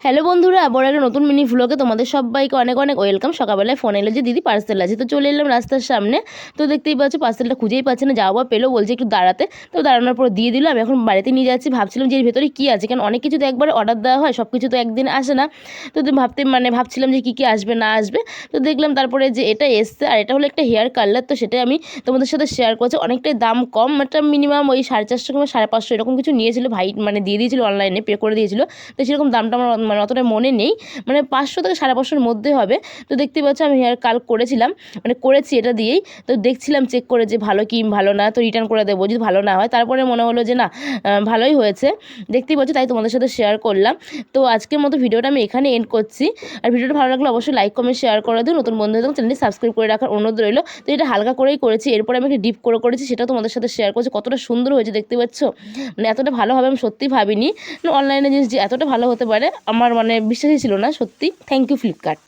Hello বন্ধুরা আবার একটা নতুন মিনি ভ্লগে তোমাদের সবাইকে অনেক অনেক ওয়েলকাম সকালবেলায় ফোন এলো যে, দিদি পার্সেল আছে। তো চলে এলাম রাস্তার সামনে। তো দেখতেই পাচ্ছ পার্সেলটা খুঁজেই পাচ্ছে না। যাওয়া পেল, বলছে একটু দাঁড়াতে। তো দাঁড়ানোর পর দিয়ে দিল আমি এখন বাড়িতে নিয়ে যাচ্ছি। ভাবছিলাম যে, এর ভেতরে কী আছে? কারণ অনেক কিছু তো একবার অর্ডার দেওয়া হয় সব কিছু তো একদিন আসে না। তো ভাবতে মানে ভাবছিলাম যে, কী কী আসবে, না আসবে। তো দেখলাম তারপরে যে, এটা এসছে। আর এটা হলো একটা হেয়ার কালার তো সেটাই আমি তোমাদের সাথে শেয়ার করছি। অনেকটাই দাম কম। একটা মিনিমাম ওই সাড়ে চারশো কিংবা সাড়ে পাঁচশো এরকম কিছু নিয়েছিল। ভাই মানে দিয়ে দিয়েছিল অনলাইনে পে করে দিয়েছিল। তো সেরকম দামটা আমার মানে অতটা মনে নেই। মানে পাঁচশো থেকে সাড়ে পাঁচশোর মধ্যে হবে। তো দেখতে পাচ্ছ আমি হেয়ার কাল করেছিলাম। মানে করেছি এটা দিয়েই। তো দেখছিলাম চেক করে যে ভালো কি ভালো না। তো রিটার্ন করে দেবো যদি ভালো না হয়। তারপরে মনে হলো যে না ভালোই হয়েছে। দেখতেই পাচ্ছ তাই তোমাদের সাথে শেয়ার করলাম। তো আজকের মতো ভিডিওটা আমি এখানে এন্ড করছি। আর ভিডিওটা ভালো লাগলে অবশ্যই লাইক কমেন্ট শেয়ার করে দিও। নতুন বন্ধু এবং চ্যানেলটি সাবস্ক্রাইব করে রাখার অনুরোধ রইল। তো এটা হালকা করেই করেছি। এরপরে আমি একটা ডিপ করে করেছি। সেটাও তোমাদের সাথে শেয়ার করছি। কতটা সুন্দর হয়েছে দেখতে পাচ্ছ? মানে এতটা ভালো হবে আমি সত্যিই ভাবিনি। অনলাইনে জিনিস যে এতটা ভালো হতে পারে আমার মানে বিশ্বাসই ছিল না সত্যি। Thank you Flipkart